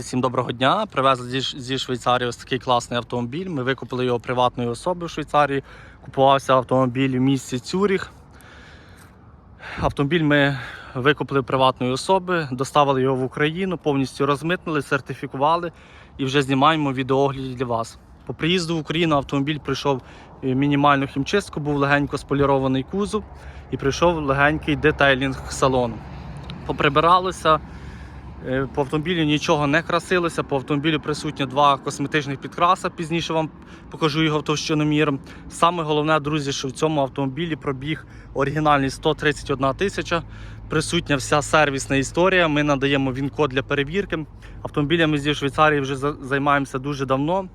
Всім доброго дня. Привезли зі, Швейцарії ось такий класний автомобіль. Ми викупили його приватної особи в Швейцарії. Купувався автомобіль в місті Цюріх. Автомобіль ми викупили приватної особи, доставили його в Україну, повністю розмитнили, сертифікували і вже знімаємо відеоогляд для вас. По приїзду в Україну автомобіль пройшов е, мінімальну хімчистку, був легенько сполірований кузов і прийшов легенький детейлінг салону. Поприбиралося. Е, По автомобілю нічого не красилося. По автомобілю присутні два косметичних підкраса. Пізніше вам покажу його товщиноміром. Саме головне, друзі, що в цьому автомобілі пробіг оригінальний 131 тисяча. Присутня вся сервісна історія. Ми надаємо він-код для перевірки. Автомобілями зі Швейцарії вже займаємося дуже давно.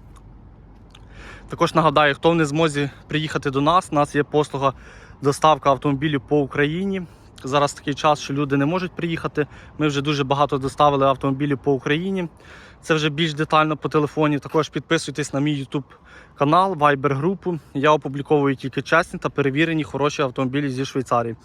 Також нагадаю, хто не змозі приїхати до нас. У нас є послуга доставка автомобілів по Україні. Зараз такий час, що люди не можуть приїхати. Ми вже дуже багато доставили автомобілів по Україні. Це вже більш детально по телефоні. Також підписуйтесь на мій YouTube канал, Viber групу. Я опубліковую тільки чесні та перевірені хороші автомобілі зі Швейцарії.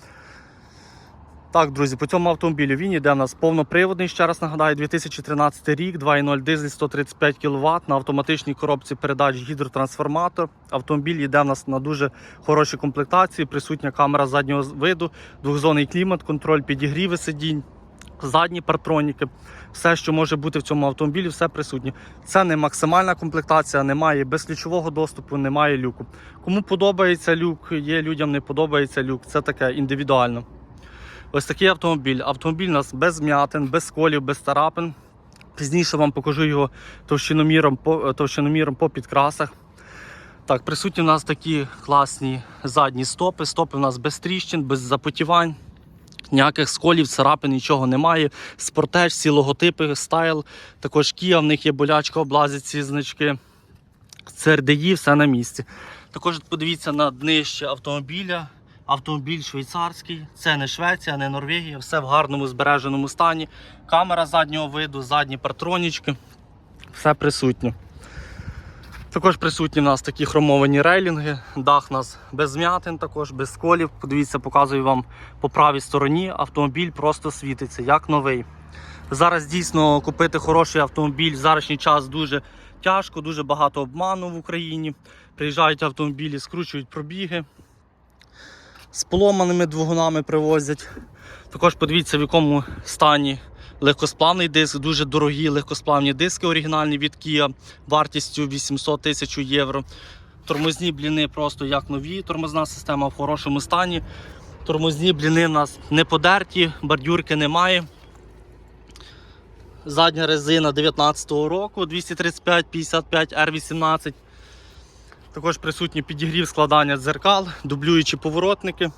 Так, друзі, по цьому автомобілю він йде у нас повноприводний. Ще раз нагадаю, 2013 рік, 2.0 дизель 135 кВт на автоматичній коробці передач гідротрансформатор. Автомобіль йде у нас на дуже хорошій комплектації. Присутня камера заднього виду, двохзонний клімат, контроль підігріви сидінь. Задні партроніки, все, що може бути в цьому автомобілі, все присутнє. Це не максимальна комплектація, немає безключового доступу, немає люку. Кому подобається люк, є людям не подобається люк. Це таке індивідуально. Ось такий автомобіль. Автомобіль у нас без змятин, без сколів, без тарапин. Пізніше вам покажу його товщиноміром по, товщиноміром по підкрасах. Так, присутні у нас такі класні задні стопи. Стопи у нас без тріщин, без запотівань. Ніяких сколів, царапин, нічого немає. Спортеж, всі логотипи, стайл. Також Kia, в них є болячка, облазять ці значки. CRDI, все на місці. Також подивіться на днище автомобіля. Автомобіль швейцарський, це не Швеція, не Норвегія, все в гарному збереженому стані. Камера заднього виду, задні партронічки, все присутнє. Також присутні в нас такі хромовані рейлінги, дах у нас без змятин, також без сколів. Подивіться, показую вам по правій стороні. Автомобіль просто світиться, як новий. Зараз дійсно купити хороший автомобіль в зарашній час дуже тяжко, дуже багато обману в Україні. Приїжджають автомобілі, скручують пробіги з поломаними двигунами привозять. Також подивіться, в якому стані легкосплавний диск, дуже дорогі легкосплавні диски оригінальні від Kia вартістю 800 тисяч євро. Тормозні бліни просто як нові, тормозна система в хорошому стані. Тормозні бліни в нас не подерті, бордюрки немає. Задня резина 19-го року 235 55 R18. Також присутні підігрів складання дзеркал, дублюючі поворотники.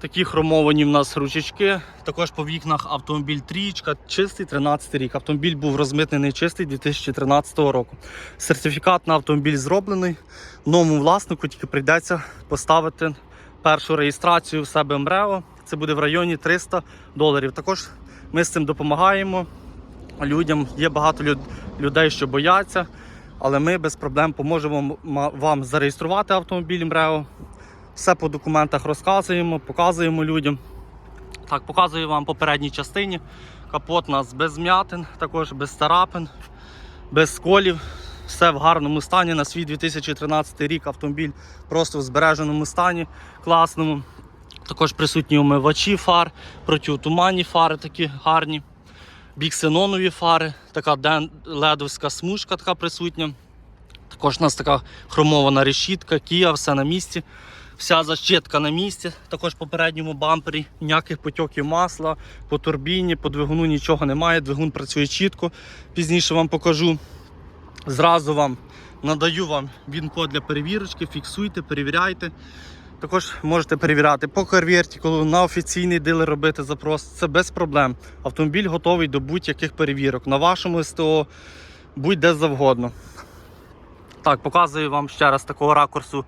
Такі хромовані в нас ручечки. Також по вікнах автомобіль трієчка, чистий 13 рік. Автомобіль був розмитнений чистий 2013 року. Сертифікат на автомобіль зроблений. Новому власнику тільки прийдеться поставити першу реєстрацію в себе МРЕО. Це буде в районі 300 доларів. Також ми з цим допомагаємо людям. Є багато людей, що бояться. Але ми без проблем поможемо вам зареєструвати автомобіль МРЕО. Все по документах розказуємо, показуємо людям. Так, показую вам по передній частині. Капот у нас без змятин, також без царапин, без сколів. Все в гарному стані. На свій 2013 рік автомобіль просто в збереженому стані, класному. Також присутні умивачі фар, протитуманні фари такі гарні біксенонові фари, така ледовська смужка така присутня. Також у нас така хромована решітка, Kia, все на місці. Вся защитка на місці, також по передньому бампері, ніяких потьоків масла, по турбіні, по двигуну нічого немає. Двигун працює чітко. Пізніше вам покажу. Зразу вам надаю вам він-код для перевірочки, фіксуйте, перевіряйте. Також можете перевіряти по CarVertical, на офіційний дилер робити запрос. Це без проблем. Автомобіль готовий до будь-яких перевірок. На вашому СТО будь-де завгодно. Так, показую вам ще раз такого ракурсу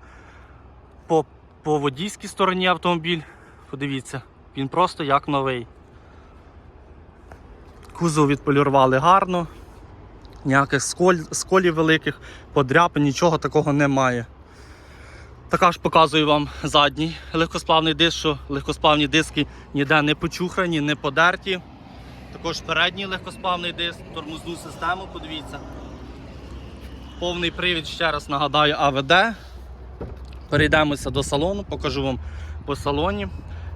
по, по водійській стороні автомобіль. Подивіться, він просто як новий. Кузов відполірували гарно, ніяких сколь, сколів великих, подряпин, нічого такого немає. Така ж показую вам задній легкосплавний диск, що легкосплавні диски ніде не почухрані, не подерті. Також передній легкосплавний диск, тормозну систему, подивіться. Повний привід, ще раз нагадаю, АВД. Перейдемося до салону, покажу вам по салоні.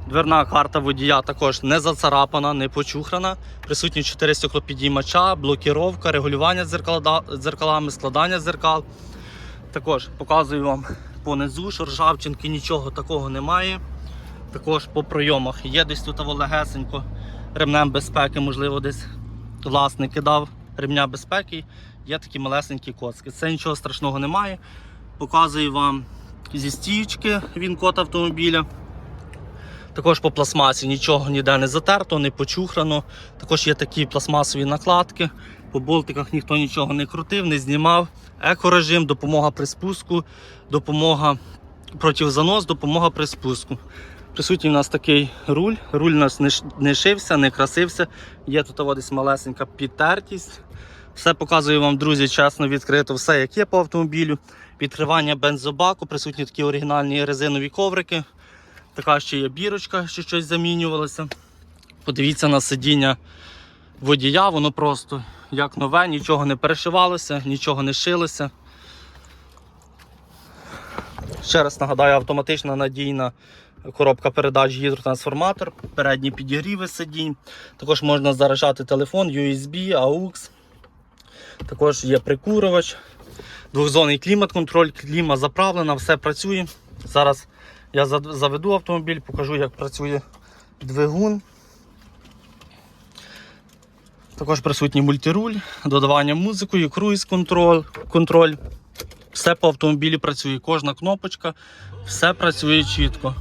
Дверна карта водія також не зацарапана, не почухрана. Присутні 4 стеклопідіймача, блокіровка, регулювання дзеркала, дзеркалами, складання дзеркал. Також показую вам понизу, що ржавчинки, нічого такого немає. Також по пройомах є десь тут легесенько ремнем безпеки, можливо, десь власник кидав ремня безпеки. Є такі малесенькі коцки. Це нічого страшного немає. Показую вам зі стічки він код автомобіля. Також по пластмасі нічого ніде не затерто, не почухрано. Також є такі пластмасові накладки. По болтиках ніхто нічого не крутив, не знімав. Екорежим, допомога при спуску, допомога проти занос, допомога при спуску. Присутній у нас такий руль. Руль у нас не, шився, не красився. Є тут десь малесенька підтертість. Все показую вам, друзі, чесно, відкрито, все як є по автомобілю. Відкривання бензобаку, присутні такі оригінальні резинові коврики. Така ще є бірочка, що щось замінювалося. Подивіться на сидіння водія, воно просто як нове, нічого не перешивалося, нічого не шилося. Ще раз нагадаю, автоматична надійна коробка передач гідротрансформатор, передні підігріви сидінь. Також можна заряджати телефон, USB, AUX. Також є прикурювач, двохзонний клімат-контроль, кліма заправлена, все працює. Зараз я заведу автомобіль, покажу, як працює двигун. Також присутній мультируль, додавання музикою, круїз-контроль. контроль. Все по автомобілі працює, кожна кнопочка, все працює чітко.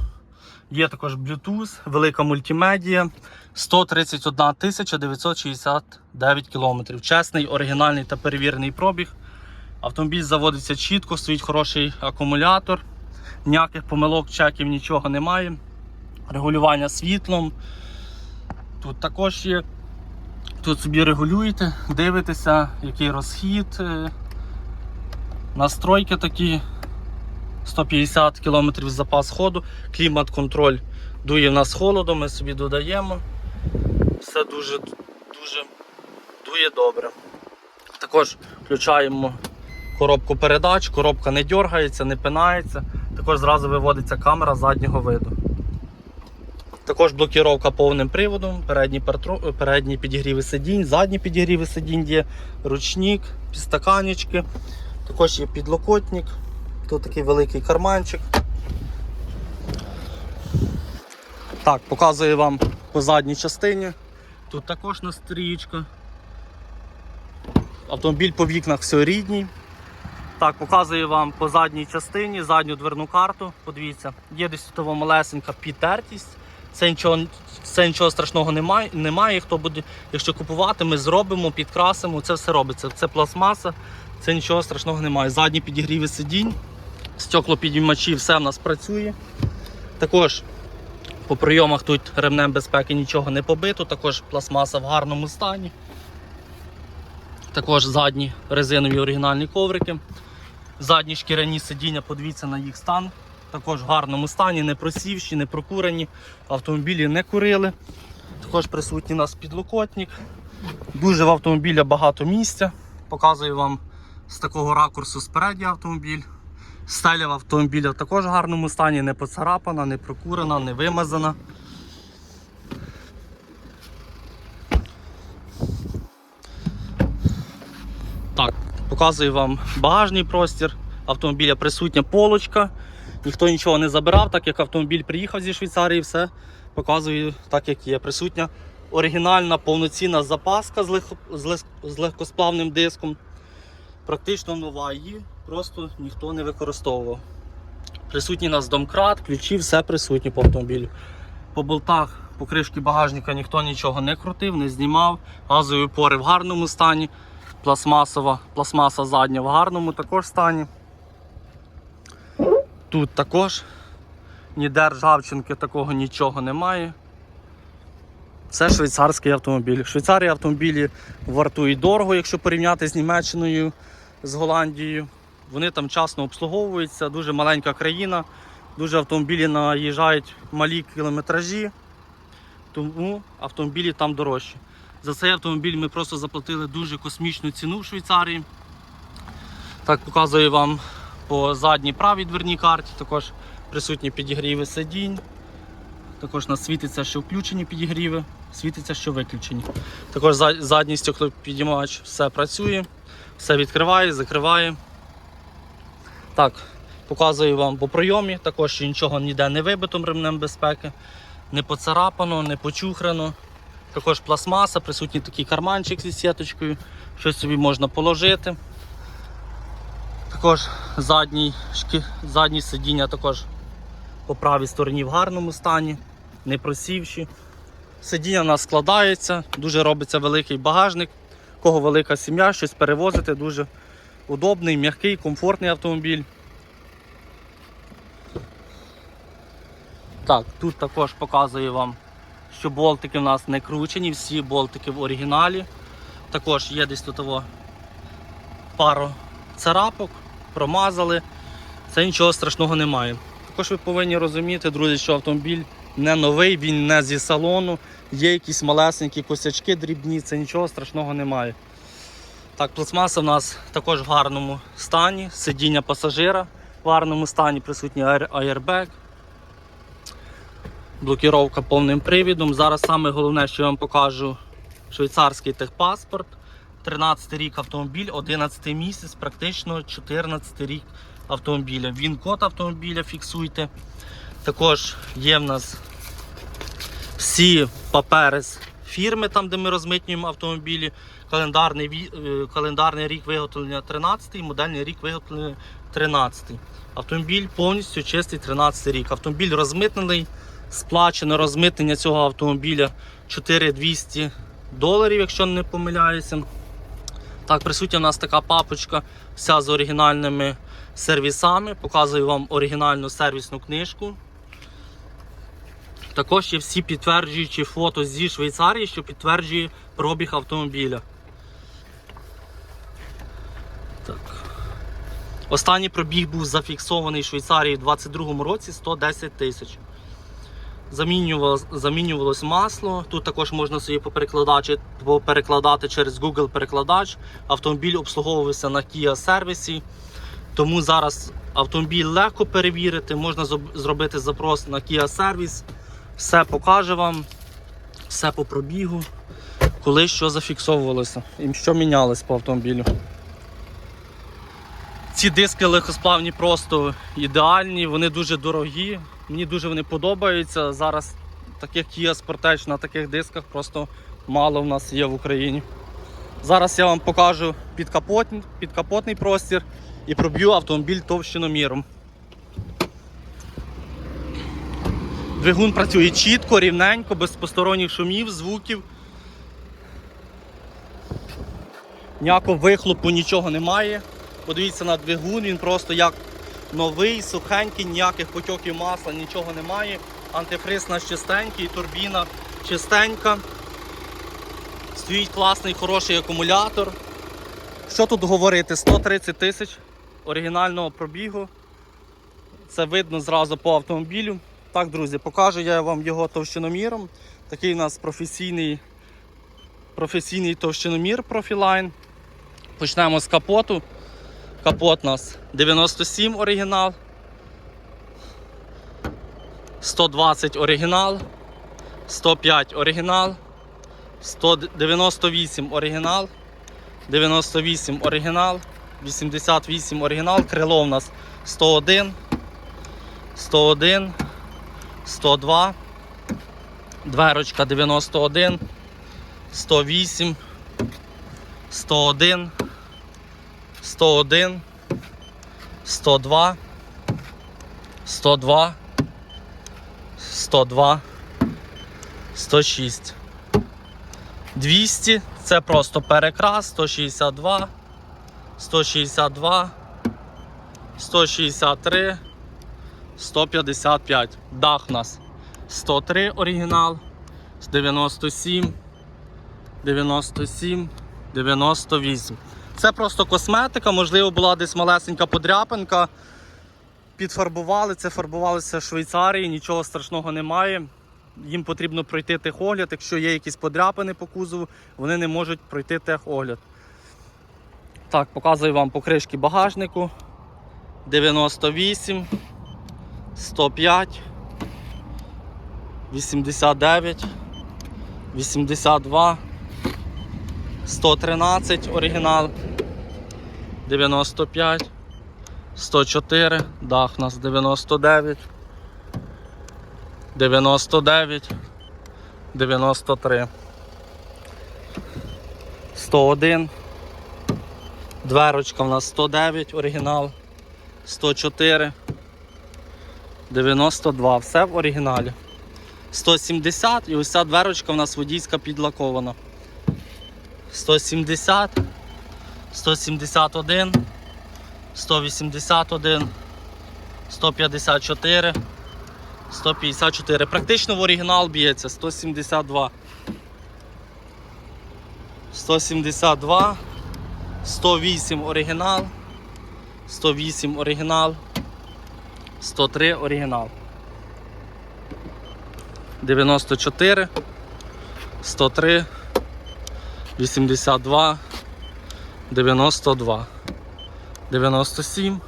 Є також Bluetooth, велика мультимедія, 131 969 км. Чесний, оригінальний та перевірений пробіг. Автомобіль заводиться чітко, стоїть хороший акумулятор, ніяких помилок, чеків, нічого немає. Регулювання світлом. Тут також є. Тут собі регулюєте, дивитеся, який розхід. е, Настройки такі 150 км запас ходу, клімат-контроль дує в нас холодом, ми собі додаємо. Все дуже, дуже дує добре. Також включаємо коробку передач, коробка не дергається, не пинається. Також зразу виводиться камера заднього виду. Також блокіровка повним приводом, передні, партро- передні підігріви сидінь, задні підігріви сидінь є, ручник, підстаканечки. Також є підлокотник, тут такий великий карманчик. Так, показую вам по задній частині. Тут також настрічка. Автомобіль по вікнах все рідній. Так, показую вам по задній частині, задню дверну карту. Подивіться, є десь тут малесенька підтертість. Це нічого, це нічого страшного немає. немає. Хто буде, якщо купувати, ми зробимо, підкрасимо. Це все робиться. Це пластмаса, це нічого страшного немає. Задні підігріви сидінь, стеклопідіймачі, все в нас працює. Також по прийомах тут ремнем безпеки нічого не побито, також пластмаса в гарному стані. Також задні резинові оригінальні коврики. Задні шкіряні сидіння, подивіться на їх стан. Також в гарному стані, не просівші, не прокурені. Автомобілі не курили. Також присутній у нас підлокотник. Дуже в автомобіля багато місця. Показую вам з такого ракурсу спереді автомобіль. Стеля в автомобіля також в гарному стані, не поцарапана, не прокурена, не вимазана. Так, показую вам багажний простір. Автомобіля присутня полочка. Ніхто нічого не забирав, так як автомобіль приїхав зі Швейцарії, все показую так, як є. Присутня оригінальна повноцінна запаска з, легко- з лес- з легкосплавним диском. Практично нова її, просто ніхто не використовував. Присутній нас домкрат, ключі, все присутнє по автомобілю. По болтах, по кришки багажника ніхто нічого не крутив, не знімав. Газові опори в гарному стані. Пластмасова, пластмаса задня в гарному також стані. Тут також ніде ржавчинки такого нічого немає. Це швейцарський автомобіль. В Швейцарії автомобілі вартують дорого, якщо порівняти з Німеччиною, з Голландією. Вони там часно обслуговуються, дуже маленька країна, дуже автомобілі наїжджають малі кілометражі, тому автомобілі там дорожчі. За цей автомобіль ми просто заплатили дуже космічну ціну в Швейцарії. Так показую вам по задній правій дверній карті, також присутні підігріви сидінь. Також нас світиться, що включені підігріви, світиться, що виключені. Також за- задній стеклопідіймач все працює, все відкриває, закриває. Так, показую вам по пройомі, також нічого ніде не вибито ремнем безпеки, не поцарапано, не почухрано. Також пластмаса, присутній такий карманчик зі сіточкою, щось собі можна положити. Також задній, шки- задні сидіння також по правій стороні в гарному стані, не просівші. Сидіння у нас складається, дуже робиться великий багажник. Кого велика сім'я, щось перевозити, дуже удобний, м'який, комфортний автомобіль. Так, тут також показую вам, що болтики в нас не кручені, всі болтики в оригіналі. Також є десь тут того пару царапок, промазали. Це нічого страшного немає. Також ви повинні розуміти, друзі, що автомобіль не новий, він не зі салону. Є якісь малесенькі косячки дрібні, це нічого страшного немає. Так, пластмаса в нас також в гарному стані, сидіння пасажира в гарному стані, присутній аер- аербек. Блокіровка повним привідом. Зараз саме головне, що я вам покажу, швейцарський техпаспорт. 13 рік автомобіль, 11 місяць, практично 14 рік автомобіля. Він код автомобіля фіксуйте. Також є в нас всі папери з фірми, там, де ми розмитнюємо автомобілі. Календарний, е, календарний рік виготовлення 13, модельний рік виготовлення 13. Автомобіль повністю чистий 13 рік. Автомобіль розмитнений, сплачено розмитнення цього автомобіля 4200 доларів, якщо не помиляюся. Так, присутня у нас така папочка, вся з оригінальними сервісами. Показую вам оригінальну сервісну книжку. Також є всі підтверджуючі фото зі Швейцарії, що підтверджує пробіг автомобіля. Так. Останній пробіг був зафіксований в Швейцарії у 2022 році 110 тисяч. Замінювалось, замінювалось масло. Тут також можна собі поперекладати через Google перекладач. Автомобіль обслуговувався на Kia сервісі. Тому зараз автомобіль легко перевірити. Можна зробити запрос на Kia сервіс. Все покаже вам, все по пробігу, коли що зафіксовувалося і що мінялось по автомобілю. Ці диски легкосплавні просто ідеальні, вони дуже дорогі. Мені дуже вони подобаються. Зараз таких Kia Sportage на таких дисках просто мало в нас є в Україні. Зараз я вам покажу підкапотний, підкапотний простір і проб'ю автомобіль товщиноміром. Двигун працює чітко, рівненько, без посторонніх шумів, звуків. Ніякого вихлопу, нічого немає. Подивіться на двигун, він просто як новий, сухенький, ніяких потьоків масла, нічого немає. Антифриз у нас чистенький, турбіна чистенька. Стоїть класний, хороший акумулятор. Що тут говорити? 130 тисяч оригінального пробігу. Це видно зразу по автомобілю. Так, друзі, покажу я вам його товщиноміром. Такий у нас професійний, професійний товщиномір Profiline. Почнемо з капоту. Капот у нас 97 оригінал. 120 оригінал. 105 оригінал. 198 оригінал. 98 оригінал. 88 оригінал. Крило у нас 101. 101. 102. Дверочка 91. 108. 101. 101, 102, 102, 102, 106. 200 це просто перекрас, 162, 162, 163, 155. Дах у нас 103 оригінал, 97, 97, 98. Це просто косметика, можливо, була десь малесенька подряпинка. Підфарбували, це фарбувалося в Швейцарії, нічого страшного немає. їм потрібно пройти техогляд. Якщо є якісь подряпини по кузову, вони не можуть пройти техогляд. Так, показую вам покришки багажнику. 98, 105, 89, 82, 113 оригінал, 95, 104, дах у нас 99, 99, 93, 101, дверочка у нас 109 оригінал, 104, 92, все в оригіналі. 170 і ось ця дверочка у нас водійська підлакована. 170, 171, 181, 154, 154. Практично в оригінал б'ється 172. 172, 108 оригінал, 108 оригінал, 103 оригінал. 94, 103, 82, 92, 97,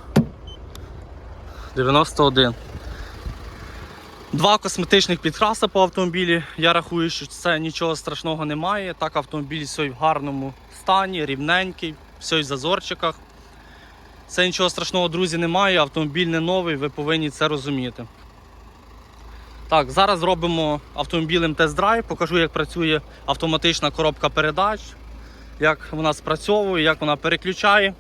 91. Два косметичних підкраса по автомобілі. Я рахую, що це нічого страшного немає. Так, автомобіль все в гарному стані, рівненький, все в зазорчиках. Це нічого страшного, друзі, немає. Автомобіль не новий, ви повинні це розуміти. Так, зараз робимо автомобілем тест-драйв, покажу, як працює автоматична коробка передач, як вона спрацьовує, як вона переключає.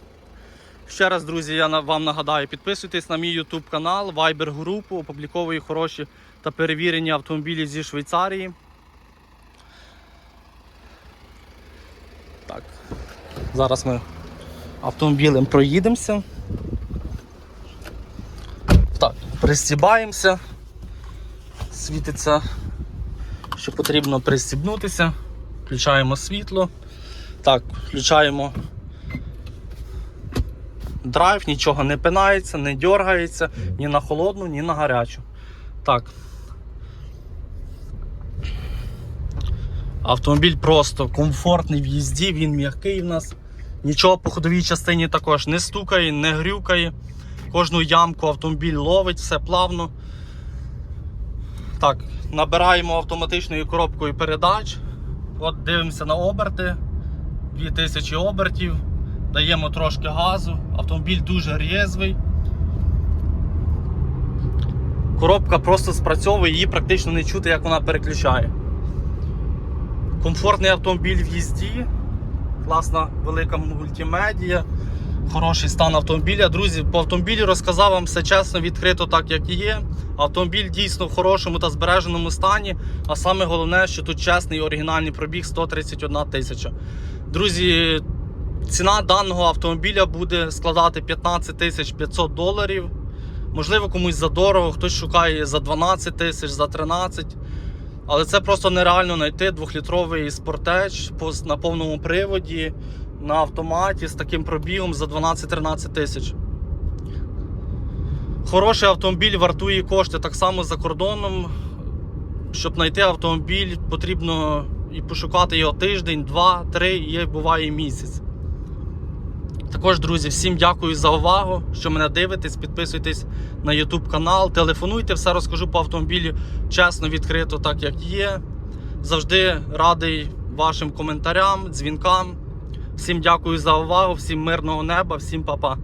Ще раз, друзі, я вам нагадаю, підписуйтесь на мій YouTube канал, Viber групу, опубліковую хороші та перевірені автомобілі зі Швейцарії. Так, зараз ми автомобілем проїдемося. Так, пристібаємося світиться, що потрібно пристібнутися. Включаємо світло. Так, включаємо драйв, нічого не пинається, не дергається ні на холодну, ні на гарячу. Так. Автомобіль просто комфортний в їзді, він м'який в нас. Нічого по ходовій частині також не стукає, не грюкає. Кожну ямку автомобіль ловить, все плавно. Так, набираємо автоматичною коробкою передач. От дивимося на оберти. 2000 обертів. Даємо трошки газу. Автомобіль дуже рєзвий. Коробка просто спрацьовує, її практично не чути, як вона переключає. Комфортний автомобіль в їзді. Класна велика мультимедія. Хороший стан автомобіля. Друзі, по автомобілі розказав вам все чесно, відкрито, так як і є. Автомобіль дійсно в хорошому та збереженому стані. А саме головне, що тут чесний оригінальний пробіг 131 тисяча. Друзі, ціна даного автомобіля буде складати 15 тисяч 500 доларів. Можливо, комусь за дорого, хтось шукає за 12 тисяч, за 13. Але це просто нереально знайти двохлітровий спортеч на повному приводі на автоматі з таким пробігом за 12-13 тисяч. Хороший автомобіль вартує кошти так само за кордоном. Щоб знайти автомобіль, потрібно і пошукати його тиждень, два, три, і буває місяць. Також, друзі, всім дякую за увагу, що мене дивитесь. Підписуйтесь на YouTube канал, телефонуйте, все розкажу по автомобілю чесно, відкрито, так як є. Завжди радий вашим коментарям, дзвінкам. Всім дякую за увагу, всім мирного неба, всім па-па.